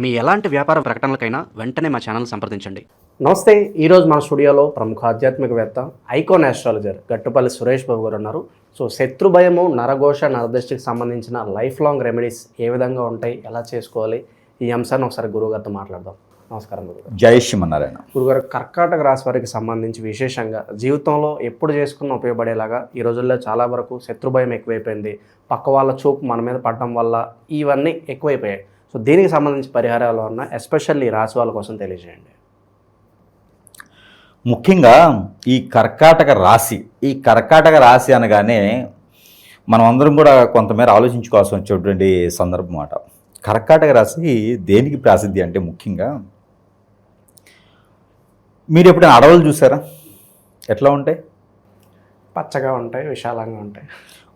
మీ ఎలాంటి వ్యాపార ప్రకటనలకైనా వెంటనే మా ఛానల్ సంప్రదించండి. నమస్తే ఈరోజు మన స్టూడియోలో ప్రముఖ ఆధ్యాత్మికవేత్త ఐకాన్ ఆస్ట్రాలజర్ గట్టుపల్లి సురేష్ బాబు గారు ఉన్నారు. సో శత్రు భయము నరఘోష నరదృష్టికి సంబంధించిన లైఫ్ లాంగ్ రెమెడీస్ ఏ విధంగా ఉంటాయి ఎలా చేసుకోవాలి ఈ అంశాన్ని ఒకసారి గురుగారితో మాట్లాడదాం. నమస్కారం గురుగారు. జై శ్రీమన్నారాయణ. గురుగారు కర్కాటక రాశి వారికి సంబంధించి విశేషంగా జీవితంలో ఎప్పుడు చేసుకున్న ఉపయోగపడేలాగా ఈ రోజుల్లో చాలా వరకు శత్రు భయం ఎక్కువైపోయింది. పక్క వాళ్ళ చూపు మన మీద పడడం వల్ల ఇవన్నీ ఎక్కువైపోయాయి. సో దీనికి సంబంధించి పరిహారాలు ఉన్న ఎస్పెషల్లీ రాశి వాళ్ళ కోసం తెలియజేయండి. ముఖ్యంగా ఈ కర్కాటక రాశి ఈ కర్కాటక రాశి అనగానే మనం అందరం కూడా కొంతమేర ఆలోచించుకోవాల్సి వచ్చేటువంటి సందర్భం అన్నమాట. కర్కాటక రాశి దేనికి ప్రసిద్ధి అంటే ముఖ్యంగా మీరు ఎప్పుడైనా అడవులు చూసారా? ఎట్లా ఉంటాయి? పచ్చగా ఉంటాయి విశాలంగా ఉంటాయి.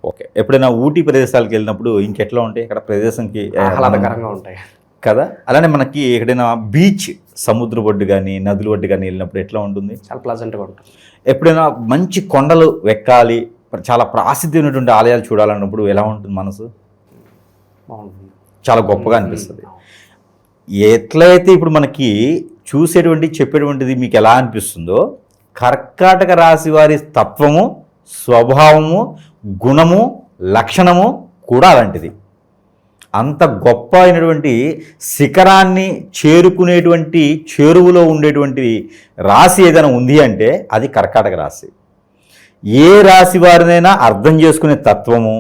ఓకే. ఎప్పుడైనా ఊటీ ప్రదేశాలకు వెళ్ళినప్పుడు ఇంకెట్లా ఉంటాయి? అక్కడ ప్రదేశంకి ఆహ్లాదకరంగా ఉంటాయి. కదా? అలానే మనకి ఎక్కడైనా బీచ్ సముద్ర ఒడ్డు కానీ నదుల ఒడ్డు కానీ వెళ్ళినప్పుడు ఎట్లా ఉంటుంది? చాలా ప్లజెంట్గా ఉంటుంది. ఎప్పుడైనా మంచి కొండలు ఎక్కాలి చాలా ప్రాసిద్ధ్యమైనటువంటి ఆలయాలు చూడాలన్నప్పుడు ఎలా ఉంటుంది మనసు? బాగుంటుంది. చాలా గొప్పగా అనిపిస్తుంది. ఎట్లయితే ఇప్పుడు మనకి చూసేటువంటి చెప్పేటువంటిది మీకు ఎలా అనిపిస్తుందో కర్కాటక రాశి వారి తత్వము స్వభావము గుణము లక్షణము కూడా అలాంటిది. అంత గొప్ప అయినటువంటి శిఖరాన్ని చేరుకునేటువంటి చేరువులో ఉండేటువంటి రాశి ఏదైనా ఉంది అంటే అది కర్కాటక రాశి. ఏ రాశి వారినైనా అర్థం చేసుకునే తత్వము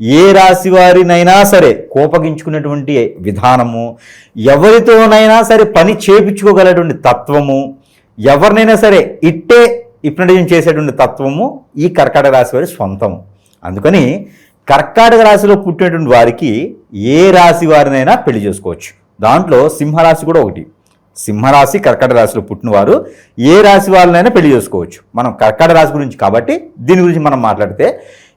ఏ రాశి వారినైనా సరే కోపగించుకునేటువంటి విధానము ఎవరితోనైనా సరే పని చేపించుకోగలటువంటి తత్వము ఎవరినైనా సరే ఇట్టే ఇప్నటం చేసేటువంటి తత్వము ఈ కర్కాటక రాశి వారి సొంతము అందుకని కర్కాటక రాశిలో పుట్టినటువంటి వారికి ఏ రాశి వారినైనా పెళ్ళి చేసుకోవచ్చు. దాంట్లో సింహరాశి కూడా ఒకటి. సింహరాశి కర్కట రాశిలో పుట్టినవారు ఏ రాశి వాళ్ళనైనా పెళ్ళి చేసుకోవచ్చు. మనం కర్కట రాశి గురించి కాబట్టి దీని గురించి మనం మాట్లాడితే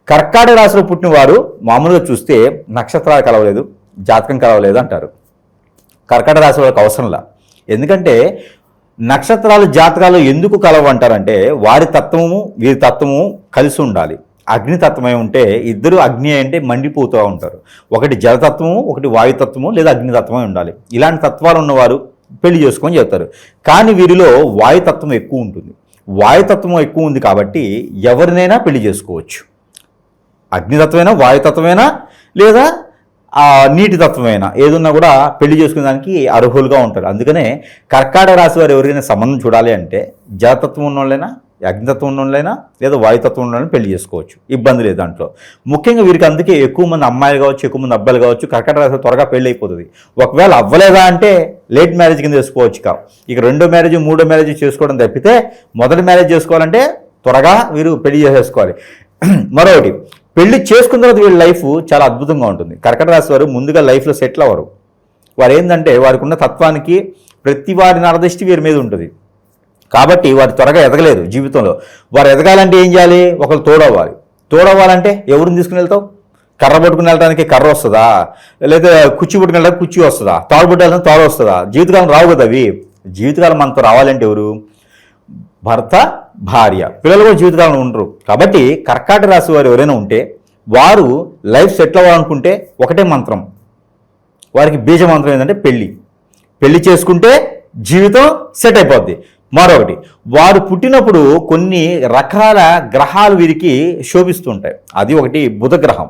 కర్కాటక రాశిలో పుట్టినవారు మామూలుగా చూస్తే నక్షత్రాలు కలవలేదు జాతకం కలవలేదు అంటారు. కర్కట రాశి వాళ్ళకి అవసరంలా. ఎందుకంటే నక్షత్రాలు జాతకాలు ఎందుకు కలవంటారంటే వారి తత్వము వీరి తత్వము కలిసి ఉండాలి. అగ్నితత్వమై ఉంటే ఇద్దరు అగ్ని అంటే మండిపోతూ ఉంటారు. ఒకటి జలతత్వము ఒకటి వాయుతత్వము లేదా అగ్నితత్వమై ఉండాలి. ఇలాంటి తత్వాలు ఉన్నవారు పెళ్ళి చేసుకొని చెప్తారు కానీ వీరిలో వాయుతత్వం ఎక్కువ ఉంటుంది. వాయుతత్వం ఎక్కువ ఉంది కాబట్టి ఎవరినైనా పెళ్ళి చేసుకోవచ్చు. అగ్నితత్వమైనా వాయుతత్వమైనా లేదా నీటి తత్వమైనా ఏదున్నా కూడా పెళ్ళి చేసుకునే దానికి అర్హులుగా ఉంటారు. అందుకనే కర్కాటక రాశి వారు ఎవరికైనా సంబంధం చూడాలి అంటే జలతత్వం ఉన్నోళ్ళైనా అగ్నితత్వం ఉన్నోళ్ళైనా లేదా వాయుతత్వం ఉన్న పెళ్ళి చేసుకోవచ్చు. ఇబ్బంది లేదు దాంట్లో. ముఖ్యంగా వీరికి అందుకే ఎక్కువ మంది అమ్మాయిలు కావచ్చు ఎక్కువ మంది అబ్బాయిలు కావచ్చు కర్కాటక రాశి త్వరగా పెళ్ళి అయిపోతుంది. ఒకవేళ అవ్వలేదా అంటే లేట్ మ్యారేజ్ కింద చేసుకోవచ్చు కా ఇక రెండో మ్యారేజ్ మూడో మ్యారేజ్ చేసుకోవడం తప్పితే మొదటి మ్యారేజ్ చేసుకోవాలంటే త్వరగా వీరు పెళ్ళి చేసేసుకోవాలి. మరొకటి పెళ్ళి చేసుకున్న తర్వాత వీళ్ళ లైఫ్ చాలా అద్భుతంగా ఉంటుంది. కర్కట రాశి వారు ముందుగా లైఫ్లో సెటిల్ అవ్వరు. వారు ఏంటంటే వారికి ఉన్న తత్వానికి ప్రతి వారి నరదృష్టి వీరి మీద ఉంటుంది. కాబట్టి వారు త్వరగా ఎదగలేదు జీవితంలో. వారు ఎదగాలంటే ఏం చేయాలి? ఒకరు తోడవ్వాలి. తోడవ్వాలంటే ఎవరిని తీసుకుని వెళ్తావు? కర్ర పట్టుకుని వెళ్ళడానికి కర్ర వస్తుందా? లేదా కుర్చీ పట్టుకుని వెళ్ళడానికి కుర్చీ వస్తుందా? తాడు పట్టుకెళ్ళడానికి తాడు వస్తుందా? జీవితకాలం రావు కదా అవి. జీవితకాలం మనతో రావాలంటే ఎవరు? భర్త భార్య. పిల్లలు కూడా జీవితకాలం ఉండరు. కాబట్టి కర్కాటక రాశి వారు ఎవరైనా ఉంటే వారు లైఫ్ సెటిల్ అవ్వాలనుకుంటే ఒకటే మంత్రం. వారికి బీజ మంత్రం ఏంటంటే పెళ్ళి పెళ్ళి చేసుకుంటే జీవితం సెట్ అయిపోద్ది. మరొకటి వారు పుట్టినప్పుడు కొన్ని రకాల గ్రహాలు వీరికి శోభిస్తుంటాయి. అది ఒకటి బుధ గ్రహం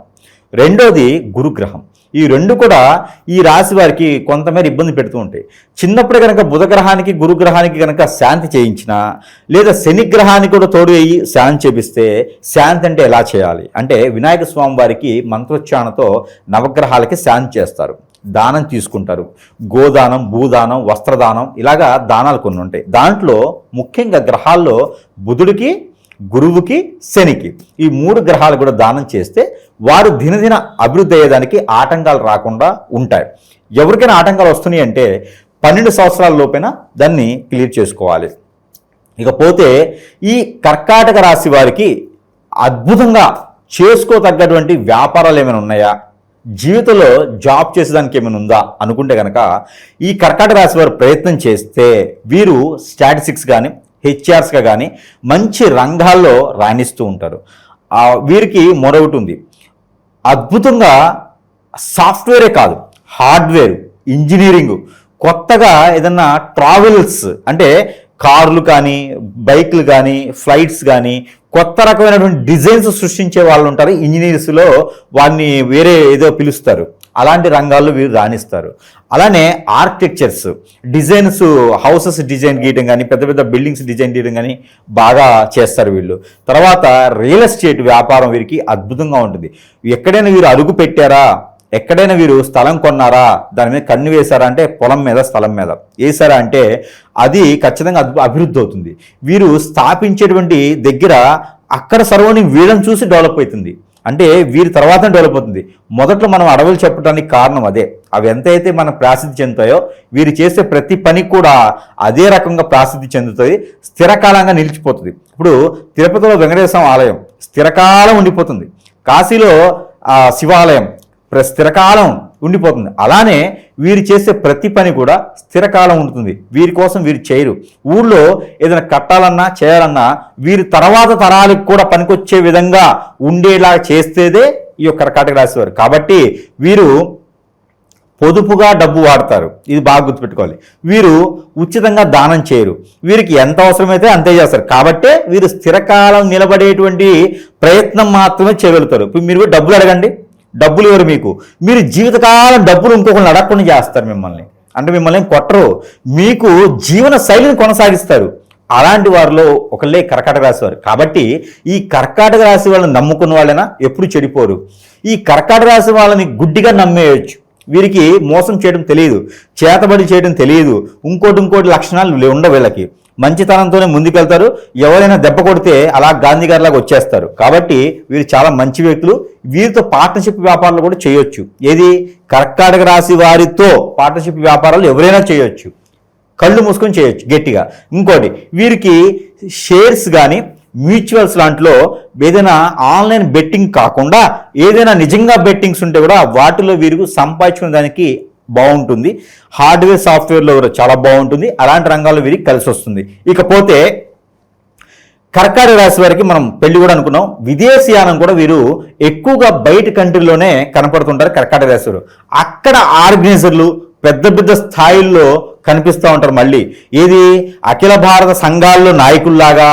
రెండోది గురుగ్రహం. ఈ రెండు కూడా ఈ రాశి వారికి కొంతమేర ఇబ్బంది పెడుతూ ఉంటాయి. చిన్నప్పుడు కనుక బుధగ్రహానికి గురుగ్రహానికి కనుక శాంతి చేయించినా లేదా శనిగ్రహానికి కూడా తోడు అయ్యి శాంతి చేపిస్తే శాంతి అంటే ఎలా చేయాలి? అంటే వినాయక స్వామి వారికి మంత్రోచ్చారణతో నవగ్రహాలకి శాంతి చేస్తారు. దానం తీసుకుంటారు. గోదానం భూదానం వస్త్రదానం ఇలాగా దానాలు కొన్ని ఉంటాయి. దాంట్లో ముఖ్యంగా గ్రహాల్లో బుధుడికి గురువుకి శనికి. ఈ మూడు గ్రహాలు కూడా దానం చేస్తే వారు దినదిన అభివృద్ధి అయ్యేదానికి ఆటంకాలు రాకుండా ఉంటాయి. ఎవరికైనా ఆటంకాలు వస్తున్నాయి అంటే పన్నెండు సంవత్సరాల లోపైన దాన్ని క్లియర్ చేసుకోవాలి. ఇకపోతే ఈ కర్కాటక రాశి వారికి అద్భుతంగా చేసుకోతగ్గటువంటి వ్యాపారాలు ఏమైనా ఉన్నాయా? జీవితంలో జాబ్ చేసేదానికి ఏమైనా ఉందా అనుకుంటే కనుక ఈ కర్కాటక రాశి వారు ప్రయత్నం చేస్తే వీరు స్టాటిస్టిక్స్ కానీ హెచ్ఆర్స్గా కానీ మంచి రంగాల్లో రాణిస్తూ ఉంటారు. వీరికి మరొకటి ఉంది. అద్భుతంగా సాఫ్ట్వేరే కాదు హార్డ్వేర్ ఇంజనీరింగ్. కొత్తగా ఏదన్నా ట్రావెల్స్ అంటే కార్లు కానీ బైక్లు కానీ ఫ్లైట్స్ కానీ కొత్త రకమైనటువంటి డిజైన్స్ సృష్టించే వాళ్ళు ఉంటారు. ఇంజనీర్స్లో వారిని వేరే ఏదో పిలుస్తారు. అలాంటి రంగాల్లో వీరు రాణిస్తారు. అలానే ఆర్కిటెక్చర్స్ డిజైన్స్ హౌసెస్ డిజైన్ గీయడం కానీ పెద్ద పెద్ద బిల్డింగ్స్ డిజైన్ గీయడం కానీ బాగా చేస్తారు వీళ్ళు. తర్వాత రియల్ ఎస్టేట్ వ్యాపారం వీరికి అద్భుతంగా ఉంటుంది. ఎక్కడైనా వీరు అడుగు పెట్టారా? ఎక్కడైనా వీరు స్థలం కొన్నారా? దాని మీద కన్ను వేశారా అంటే పొలం మీద స్థలం మీద. వేశారా అంటే అది ఖచ్చితంగా అద్భు- అభివృద్ధి అవుతుంది. వీరు స్థాపించేటువంటి దగ్గర అక్కడ సర్వనింగ్ వీళ్ళని చూసి డెవలప్ అవుతుంది. అంటే వీరి తర్వాత డెవలప్ అవుతుంది. మొదట్లో మనం అడవులు చెప్పడానికి కారణం అదే. అవి ఎంతైతే మనం ప్రాసిద్ధి చెందుతాయో వీరు చేసే ప్రతి పని కూడా అదే రకంగా ప్రాసిద్ధి చెందుతుంది స్థిరకాలంగా నిలిచిపోతుంది. ఇప్పుడు తిరుపతిలో వెంకటేశ్వర ఆలయం స్థిరకాలం ఉండిపోతుంది. కాశీలో శివాలయం ప్ర- స్థిరకాలం ఉండిపోతుంది. అలానే వీరు చేసే ప్రతి పని కూడా స్థిరకాలం ఉంటుంది వీరి కోసం వీరు చేయరు. ఊళ్ళో ఏదైనా కట్టాలన్నా చేయాలన్నా వీరి తర్వాత తరాలకు కూడా పనికొచ్చే విధంగా ఉండేలా చేస్తేదే ఈ యొక్క కర్కాటక రాశి వారు. కాబట్టి వీరు పొదుపుగా డబ్బు వాడతారు. ఇది బాగా గుర్తుపెట్టుకోవాలి. వీరు ఉచితంగా దానం చేయరు. వీరికి ఎంత అవసరమైతే అంతే చేస్తారు. కాబట్టే వీరు స్థిరకాలం నిలబడేటువంటి ప్రయత్నం మాత్రమే చేయగలుగుతారు. ఇప్పుడు మీరు కూడా డబ్బులు అడగండి. డబ్బులు ఎవరు మీకు? మీరు జీవితకాలం డబ్బులు ఇంకొకరిని అడగకుండా చేస్తారు మిమ్మల్ని. అంటే మిమ్మల్ని కొట్టరు. మీకు జీవన శైలిని కొనసాగిస్తారు. అలాంటి వారిలో ఒకళ్ళే కర్కాటక రాశి వారు. కాబట్టి ఈ కర్కాటక రాశి వాళ్ళని నమ్ముకున్న వాళ్ళైనా ఎప్పుడు చెడిపోరు. ఈ కర్కాటక రాశి వాళ్ళని గుడ్డిగా నమ్మేయచ్చు. వీరికి మోసం చేయడం తెలియదు. చేతబడి చేయడం తెలియదు. ఇంకోటి ఇంకోటి లక్షణాలు ఉండవు వీళ్ళకి. మంచితనంతోనే ముందుకెళ్తారు. ఎవరైనా దెబ్బ కొడితే అలా గాంధీ గారిలాగా వచ్చేస్తారు. కాబట్టి వీరు చాలా మంచి వ్యక్తులు. వీరితో పార్ట్నర్షిప్ వ్యాపారాలు కూడా చేయొచ్చు. ఏది? కర్కాటక రాశి వారితో పార్ట్నర్షిప్ వ్యాపారాలు ఎవరైనా చేయొచ్చు. కళ్ళు మూసుకొని చేయొచ్చు గట్టిగా. ఇంకోటి వీరికి షేర్స్ కానీ మ్యూచువల్స్ లాంటిలో ఏదైనా ఆన్లైన్ బెట్టింగ్ కాకుండా ఏదైనా నిజంగా బెట్టింగ్స్ ఉంటే కూడా వాటిలో వీరికి సంపాదించుకునే దానికి బాగుంటుంది. హార్డ్వేర్ సాఫ్ట్వేర్లో కూడా చాలా బాగుంటుంది. అలాంటి రంగాల్లో వీరికి కలిసి వస్తుంది. ఇకపోతే కర్కాటక రాశి వారికి మనం పెళ్ళి కూడా అనుకున్నాం. విదేశీయానం కూడా వీరు ఎక్కువగా బయట కంట్రీలోనే కనపడుతుంటారు కర్కాటక రాశి వారు. అక్కడ ఆర్గనైజర్లు పెద్ద పెద్ద స్థాయిల్లో కనిపిస్తూ ఉంటారు మళ్ళీ. ఏది? అఖిల భారత సంఘాల్లో నాయకుల్లాగా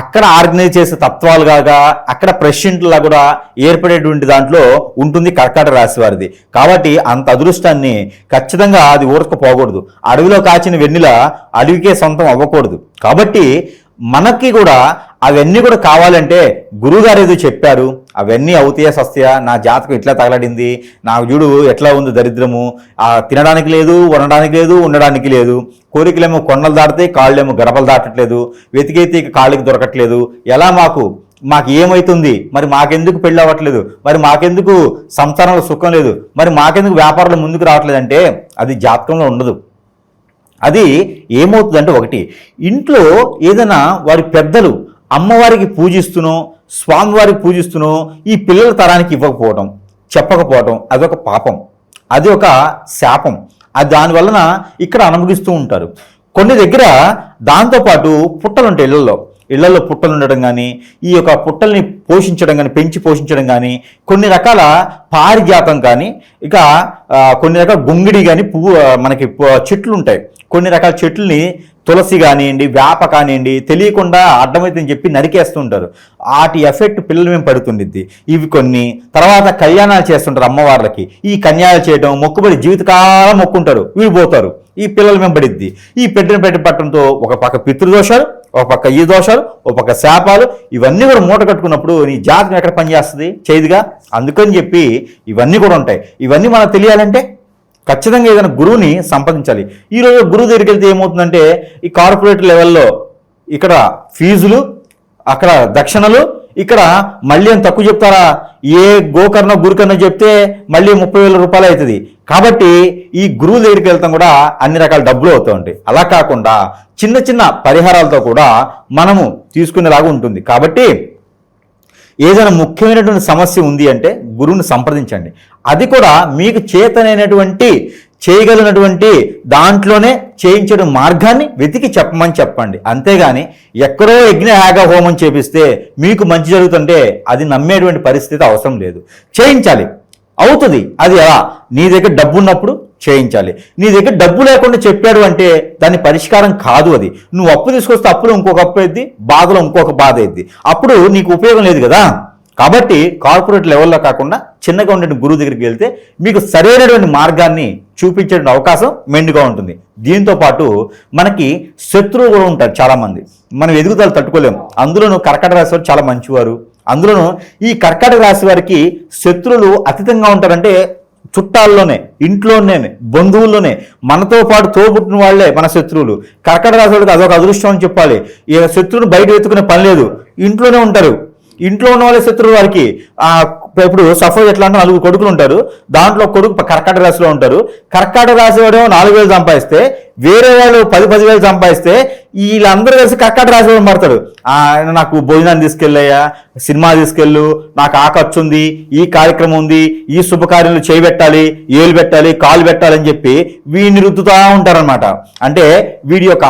అక్కడ ఆర్గనైజ్ చేసే తత్వాలుగా అక్కడ ప్రెసిడెంట్లా కూడా ఏర్పడేటువంటి దాంట్లో ఉంటుంది కర్కాట రాశి వారిది. కాబట్టి అంత అదృష్టాన్ని ఖచ్చితంగా అది ఊరకపోకూడదు అడవిలో కాచిన వెన్నెల అడవికే సొంతం అవ్వకూడదు. కాబట్టి మనకి కూడా అవన్నీ కూడా కావాలంటే గురువుగారు ఏదో చెప్పారు. అవన్నీ అవుతాయా సస్తాయా నా జాతకం ఇట్లా తగలడింది నాకు చూడు ఎట్లా ఉంది దరిద్రము ఆ తినడానికి లేదు ఉండడానికి లేదు ఉండడానికి లేదు. కోరికలేమో కొండలు దాటితే కాళ్ళేమో గడపలు దాటట్లేదు వెతికైతే ఇక కాళ్ళకి దొరకట్లేదు. ఎలా మాకు? మాకు ఏమవుతుంది మరి మాకెందుకు పెళ్ళి అవ్వట్లేదు? మరి మాకెందుకు సంసారంలో సుఖం లేదు? మరి మాకెందుకు వ్యాపారంలో ముందుకు రావట్లేదంటే అది జాతకంలో ఉండదు. అది ఏమవుతుందంటే ఒకటి ఇంట్లో ఏదైనా వారి పెద్దలు అమ్మవారికి పూజిస్తునో స్వామివారికి పూజిస్తునో ఈ పిల్లల తరానికి ఇవ్వకపోవడం చెప్పకపోవడం అదొక పాపం. అది ఒక శాపం. అది దానివలన ఇక్కడ అనుభవిస్తూ ఉంటారు. కొన్ని దగ్గర దాంతోపాటు పుట్టలు ఉంటాయి ఇళ్ళలో. ఇళ్ళలో పుట్టలు ఉండడం కానీ ఈ యొక్క పుట్టల్ని పోషించడం కానీ పెంచి పోషించడం కానీ కొన్ని రకాల పారిజాతం కానీ ఇక కొన్ని రకాల గుంగిడి కానీ పువ్వు మనకి చెట్లు ఉంటాయి. కొన్ని రకాల చెట్లని తులసి కానివ్వండి వేప కానివ్వండి తెలియకుండా అడ్డమైందని చెప్పి నరికేస్తుంటారు. వాటి ఎఫెక్ట్ పిల్లల మేము పడుతుండిద్ది. ఇవి కొన్ని. తర్వాత కళ్యాణాలు చేస్తుంటారు అమ్మవార్లకి. ఈ కన్యాలు చేయడం మొక్కుబడి జీవితకాలం మొక్కుంటారు. వీళ్ళు పోతారు. ఈ పిల్లల మేము పడిద్ది. ఈ పెట్టిన పెట్టి పట్టడంతో ఒక పక్క పితృదోషాలు ఒక పక్క ఈ దోషాలు ఒక పక్క శాపాలు ఇవన్నీ కూడా మూట కట్టుకున్నప్పుడు నీ జాతకం ఎక్కడ పనిచేస్తుంది? చేదుగా? అందుకని చెప్పి ఇవన్నీ కూడా ఉంటాయి. ఇవన్నీ మనకు తెలియాలంటే ఖచ్చితంగా ఏదైనా గురువుని సంపాదించాలి ఈరోజు గురువు దగ్గరికి వెళ్తే ఏమవుతుందంటే ఈ కార్పొరేట్ లెవెల్లో ఇక్కడ ఫీజులు అక్కడ దక్షిణలు ఇక్కడ మళ్ళీ అని తక్కువ చెప్తారా? ఏ గోకర్ణ గురికర్ణ చెప్తే మళ్ళీ ముప్పై వేల రూపాయలు అవుతుంది. కాబట్టి ఈ గురువు దగ్గరికి వెళ్తాం కూడా అన్ని రకాల డబ్బులు అవుతూ ఉంటాయి. అలా కాకుండా చిన్న చిన్న పరిహారాలతో కూడా మనము తీసుకునేలాగా ఉంటుంది. కాబట్టి ఏదైనా ముఖ్యమైనటువంటి సమస్య ఉంది అంటే గురువుని సంప్రదించండి. అది కూడా మీకు చేతనైనటువంటి చేయగలిగినటువంటి దాంట్లోనే చేయించడం మార్గాన్ని వెతికి చెప్పమని చెప్పండి. అంతేగాని ఎక్కడో యజ్ఞ యాగ హోమం చేపిస్తే మీకు మంచి జరుగుతుంటే అది నమ్మేటువంటి పరిస్థితి అవసరం లేదు. చేయించాలి. అవుతుంది. అది ఎలా? నీ దగ్గర డబ్బు ఉన్నప్పుడు చేయించాలి. నీ దగ్గర డబ్బు లేకుండా చెప్పాడు అంటే దాని పరిష్కారం కాదు అది. నువ్వు అప్పు తీసుకొస్తే అప్పులో ఇంకొక అప్పు అయింది బాధలో ఇంకొక బాధ అయింది అప్పుడు నీకు ఉపయోగం లేదు కదా? కాబట్టి కార్పొరేట్ లెవెల్లో కాకుండా చిన్నగా ఉండే గురువు దగ్గరికి వెళ్తే మీకు సరైనటువంటి మార్గాన్ని చూపించే అవకాశం మెండుగా ఉంటుంది. దీంతో పాటు మనకి శత్రువు కూడా ఉంటారు చాలామంది. మనం ఎదుగుదల తట్టుకోలేము. అందులోనూ కర్కట రాశి వారు చాలా మంచివారు. అందులోనూ ఈ కర్కట రాశి వారికి శత్రువులు అతీతంగా ఉంటారంటే చుట్టాల్లోనే ఇంట్లోనే బంధువుల్లోనే మనతో పాటు తోబుట్టిన వాళ్ళే మన శత్రువులు. కర్కట రాశి వాళ్ళకి అదొక అదృష్టం అని చెప్పాలి. శత్రువుని బయట వెతుకునే పని లేదు. ఇంట్లోనే ఉంటారు. ఇంట్లో ఉన్న వాళ్ళ శత్రువు వారికి ఇప్పుడు సపోజ్ ఎట్లా అంటే నలుగురు కొడుకులు ఉంటారు దాంట్లో కొడుకు కర్కాటక రాశిలో ఉంటారు. కర్కాటక రాశి వాడు నాలుగు వేలు సంపాదిస్తే వేరే వాళ్ళు పది పదివేలు సంపాదిస్తే వీళ్ళందరూ కలిసి కర్కాటక రాశి వాడు మారుతాడు. నాకు భోజనాన్ని తీసుకెళ్ళయ్యా సినిమా తీసుకెళ్ళు నాకు ఆ ఖర్చు ఉంది ఈ కార్యక్రమం ఉంది ఈ శుభకార్యంలో చేయబెట్టాలి ఏలు పెట్టాలి కాలు పెట్టాలని చెప్పి వీడిని రుద్దుతూ ఉంటారనమాట అంటే వీడి యొక్క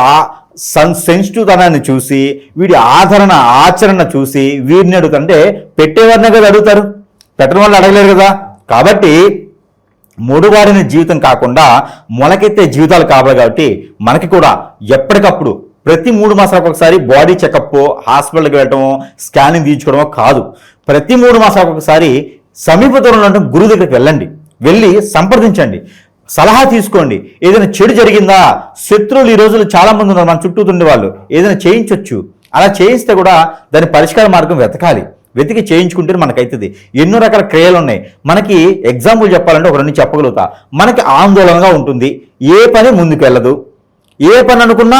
సన్ సెన్సిటివ్ తనాన్ని చూసి వీడి ఆదరణ ఆచరణ చూసి వీరిని అడుగుతుంటే పెట్టేవారినే కదా అడుగుతారు. పెట్టడం వల్ల అడగలేరు కదా. కాబట్టి మూడువారిన జీవితం కాకుండా మొలకెత్తే జీవితాలు కావాలి కాబట్టి మనకి కూడా ఎప్పటికప్పుడు ప్రతి మూడు మాసాలకు ఒకసారి బాడీ చెకప్ హాస్పిటల్కి వెళ్ళటమో స్కానింగ్ తీయించుకోవడమో కాదు. ప్రతి మూడు మాసాలకు ఒకసారి సమీప దూరంలో గురువు దగ్గరికి వెళ్ళండి. వెళ్ళి సంప్రదించండి. సలహా తీసుకోండి. ఏదైనా చెడు జరిగిందా? శత్రువులు ఈ రోజులు చాలామంది ఉన్నారు మన చుట్టూ ఉండే వాళ్ళు. ఏదైనా చేయించవచ్చు అలా చేయిస్తే కూడా దాని పరిష్కార మార్గం వెతకాలి. వెతికి చేయించుకుంటే మనకైతుంది. ఎన్నో రకాల క్రియలు ఉన్నాయి. మనకి ఎగ్జాంపుల్ చెప్పాలంటే ఒక రెండు చెప్పగలుగుతా. మనకి ఆందోళనగా ఉంటుంది. ఏ పని ముందుకు వెళ్ళదు ఏ పని అనుకున్నా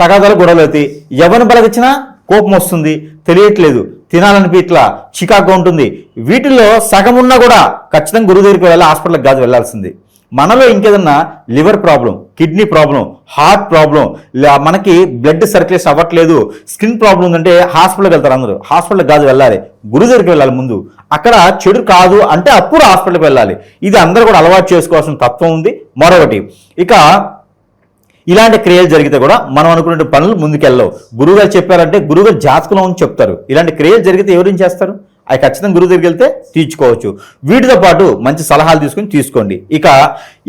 తగాదాలు గొడవలు అవుతాయి. ఎవరిని బలగచ్చినా కోపం వస్తుంది. తెలియట్లేదు. తినాలని ఇట్లా చికాకు ఉంటుంది. వీటిల్లో సగం ఉన్నా కూడా ఖచ్చితంగా గురువు దగ్గరికి వెళ్ళి హాస్పిటల్కి కాదు వెళ్ళాల్సింది. మనలో ఇంకేదన్నా liver problem kidney problem heart problem మనకి బ్లడ్ సర్క్యులేషన్ అవ్వట్లేదు స్కిన్ ప్రాబ్లం ఉందంటే హాస్పిటల్కి వెళ్తారు అందరూ. హాస్పిటల్కి కాదు వెళ్ళాలి. గురు దగ్గరికి వెళ్ళాలి ముందు. అక్కడ చెడు కాదు అంటే అప్పుడు హాస్పిటల్కి వెళ్ళాలి. ఇది అందరూ కూడా అలవాటు చేసుకోవాల్సిన తత్వం ఉంది. మరొకటి ఇక ఇలాంటి క్రియలు జరిగితే కూడా మనం అనుకున్న పనులు ముందుకెళ్ళవు. గురువుగారు చెప్పారంటే గురువుగారు జాతకంలో అని చెప్తారు. ఇలాంటి క్రియలు జరిగితే ఎవరేం చేస్తారు? అవి ఖచ్చితంగా గురువు దగ్గరికి వెళ్తే తీర్చుకోవచ్చు. వీటితో పాటు మంచి సలహాలు తీసుకుని తీసుకోండి. ఇక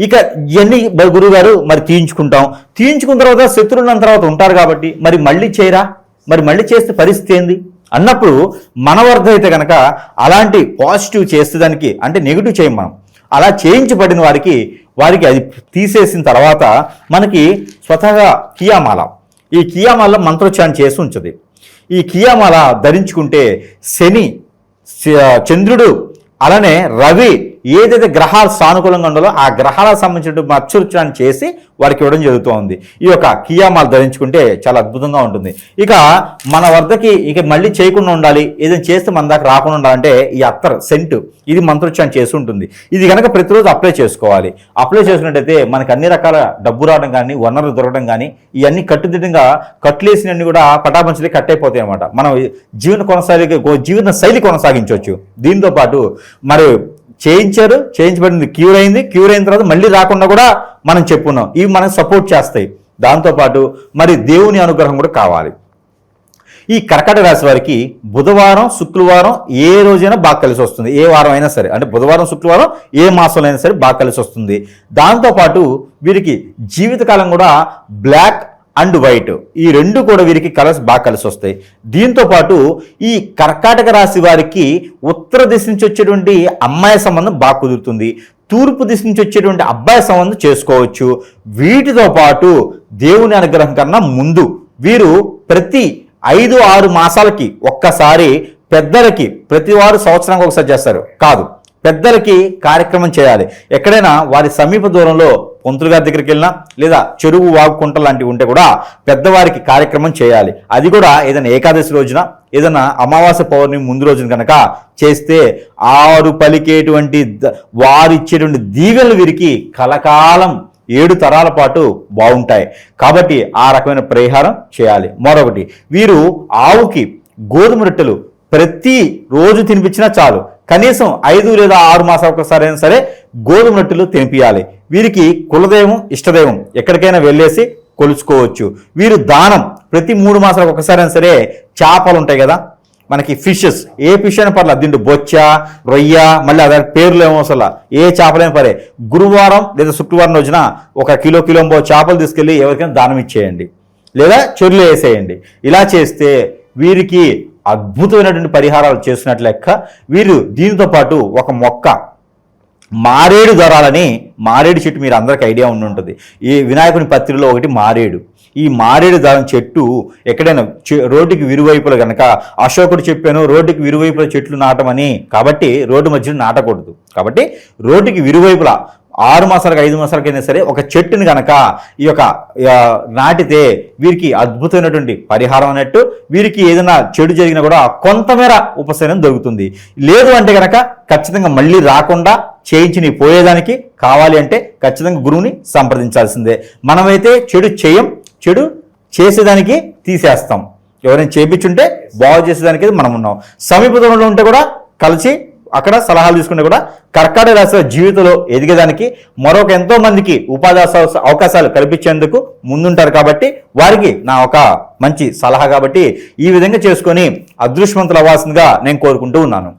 ఇక ఇవన్నీ గురువు గారు మరి తీయించుకుంటాం. తీయించుకున్న తర్వాత శత్రువులు తర్వాత ఉంటారు కాబట్టి మరి మళ్ళీ చేయరా? మరి మళ్ళీ చేస్తే పరిస్థితి ఏంది? అన్నప్పుడు మన అయితే కనుక అలాంటి పాజిటివ్ చేస్తే దానికి అంటే నెగిటివ్ చేయం మనం. అలా చేయించబడిన వారికి వారికి అది తీసేసిన తర్వాత మనకి స్వతహగా కియామాల. ఈ కియామాల మంత్రోచ్చారణ చేసి ఉంచదు. ఈ కియామాల ధరించుకుంటే శని చంద్రుడు అలానే రవి ఏదైతే గ్రహాలు సానుకూలంగా ఉండాలో ఆ గ్రహాలకు సంబంధించిన మత్స్యోచ్చారణ చేసి వారికి ఇవ్వడం జరుగుతూ ఉంది ఈ యొక్క కియామాలు ధరించుకుంటే చాలా అద్భుతంగా ఉంటుంది. ఇక మన వద్దకి ఇక మళ్ళీ చేయకుండా ఉండాలి ఏదైనా చేస్తే మన దాకా రాకుండా ఉండాలంటే ఈ అత్తర్ సెంట్ ఇది మంత్రోచ్చారణ చేసి ఉంటుంది. ఇది కనుక ప్రతిరోజు అప్లై చేసుకోవాలి. అప్లై చేసుకున్నట్టయితే మనకి అన్ని రకాల డబ్బు రావడం కానీ వనరులు దొరకడం కానీ ఇవన్నీ కట్టుదిట్టంగా కట్లేసినవన్నీ కూడా పటాపంచలే కట్ అయిపోతాయి అన్నమాట. మనం జీవన కొనసాగి జీవన శైలి కొనసాగించవచ్చు. దీంతో పాటు మరి చేయించారు చేయించబడింది క్యూర్ అయింది. క్యూర్ అయిన తర్వాత మళ్ళీ రాకుండా కూడా మనం చెప్పున్నాం ఇవి మనకు సపోర్ట్ చేస్తాయి. దాంతోపాటు మరి దేవుని అనుగ్రహం కూడా కావాలి. ఈ కర్కట రాశి వారికి బుధవారం శుక్రవారం ఏ రోజైనా బాగా కలిసి వస్తుంది. ఏ వారం అయినా సరే. అంటే బుధవారం శుక్రవారం ఏ మాసంలో అయినా సరే బాగా కలిసి వస్తుంది. దాంతోపాటు వీరికి జీవితకాలం కూడా బ్లాక్ అండ్ వైట్ ఈ రెండు కూడా వీరికి కలర్స్ బాగా కలిసి వస్తాయి. దీంతో పాటు ఈ కర్కాటక రాశి వారికి ఉత్తర దిశ నుంచి వచ్చేటువంటి అమ్మాయి సంబంధం బాగా కుదురుతుంది. తూర్పు దిశ నుంచి వచ్చేటువంటి అబ్బాయి సంబంధం చేసుకోవచ్చు. వీటితో పాటు దేవుని అనుగ్రహం కన్నా ముందు వీరు ప్రతి ఐదు ఆరు మాసాలకి ఒక్కసారి పెద్దలకి ప్రతి వారు సంవత్సరానికి ఒకసారి చేస్తారు. కాదు పెద్దలకి కార్యక్రమం చేయాలి. ఎక్కడైనా వారి సమీప దూరంలో పొంతులు గారి దగ్గరికి వెళ్ళినా లేదా చెరువు వాగుకుంట లాంటివి ఉంటే కూడా పెద్దవారికి కార్యక్రమం చేయాలి. అది కూడా ఏదైనా ఏకాదశి రోజున ఏదైనా అమావాస్య పౌర్ణమి ముందు రోజున కనుక చేస్తే ఆరు పలికేటువంటి వారిచ్చేటువంటి దీవెనలు వీరికి కలకాలం ఏడు తరాల పాటు బాగుంటాయి. కాబట్టి ఆ రకమైన పరిహారం చేయాలి. మరొకటి వీరు ఆవుకి గోధుమ రొట్టెలు ప్రతి రోజు తినిపించినా చాలు. కనీసం ఐదు లేదా ఆరు మాసాలు ఒకసారి అయినా సరే గోధుమ రొట్టెలు తినిపించాలి వీరికి కులదైవం ఇష్టదైవం ఎక్కడికైనా వెళ్ళేసి కొలుచుకోవచ్చు. వీరు దానం ప్రతి మూడు మాసాలకు ఒకసారి అయినా సరే చేపలు ఉంటాయి కదా. మనకి ఫిషెస్ ఏ ఫిష్ అయినా పర్లేదు. దీంట్లో బొచ్చ రొయ్య మళ్ళీ అదే పేర్లు ఏమో అసలు. ఏ చేపలైనా పరే గురువారం లేదా శుక్రవారం రోజున ఒక కిలో కిలో చేపలు తీసుకెళ్ళి ఎవరికైనా దానం ఇచ్చేయండి. లేదా చెరువులో వేసేయండి. ఇలా చేస్తే వీరికి అద్భుతమైనటువంటి పరిహారాలు చేసినట్లు లెక్క వీరు దీనితో పాటు ఒక మొక్క మారేడు దొరాలని మారేడు చెట్టు మీరు అందరికి ఐడియా ఉండి ఉంటుంది. ఈ వినాయకుని పత్రిలో ఒకటి మారేడు. ఈ మారేడు దాని చెట్టు ఎక్కడైనా చె- రోడ్డుకి విరువైపులు కనుక అశోకుడు చెప్పాను రోడ్డుకి విరువైపుల చెట్లు నాటమని కాబట్టి రోడ్డు మధ్యలో నాటకూడదు. కాబట్టి రోడ్డుకి విరువైపుల ఆరు మాసాలకు ఐదు మాసాలకైనా సరే ఒక చెట్టుని కనుక ఈ యొక్క నాటితే వీరికి అద్భుతమైనటువంటి పరిహారం అన్నట్టు వీరికి ఏదైనా చెడు జరిగినా కూడా కొంతమేర ఉపశమనం దొరుకుతుంది. లేదు అంటే గనక ఖచ్చితంగా మళ్ళీ రాకుండా చేయించి నీ పోయేదానికి కావాలి అంటే ఖచ్చితంగా గురువుని సంప్రదించాల్సిందే. మనమైతే చెడు చేయం చెడు చేసేదానికి తీసేస్తాం. ఎవరైనా చేపించుంటే బాగు చేసేదానికి మనం ఉన్నాం. సమీప దూరంలో ఉంటే కూడా కలిసి అక్కడ సలహాలు తీసుకుంటే కూడా కర్కాటక రాశి జీవితంలో ఎదిగేదానికి మరొక ఎంతో మందికి ఉపాధి అవకాశాలు కల్పించేందుకు ముందుంటారు కాబట్టి వారికి నా ఒక మంచి సలహా కాబట్టి ఈ విధంగా చేసుకొని అదృష్టవంతులు అవ్వాల్సిందిగా నేను కోరుకుంటూ ఉన్నాను.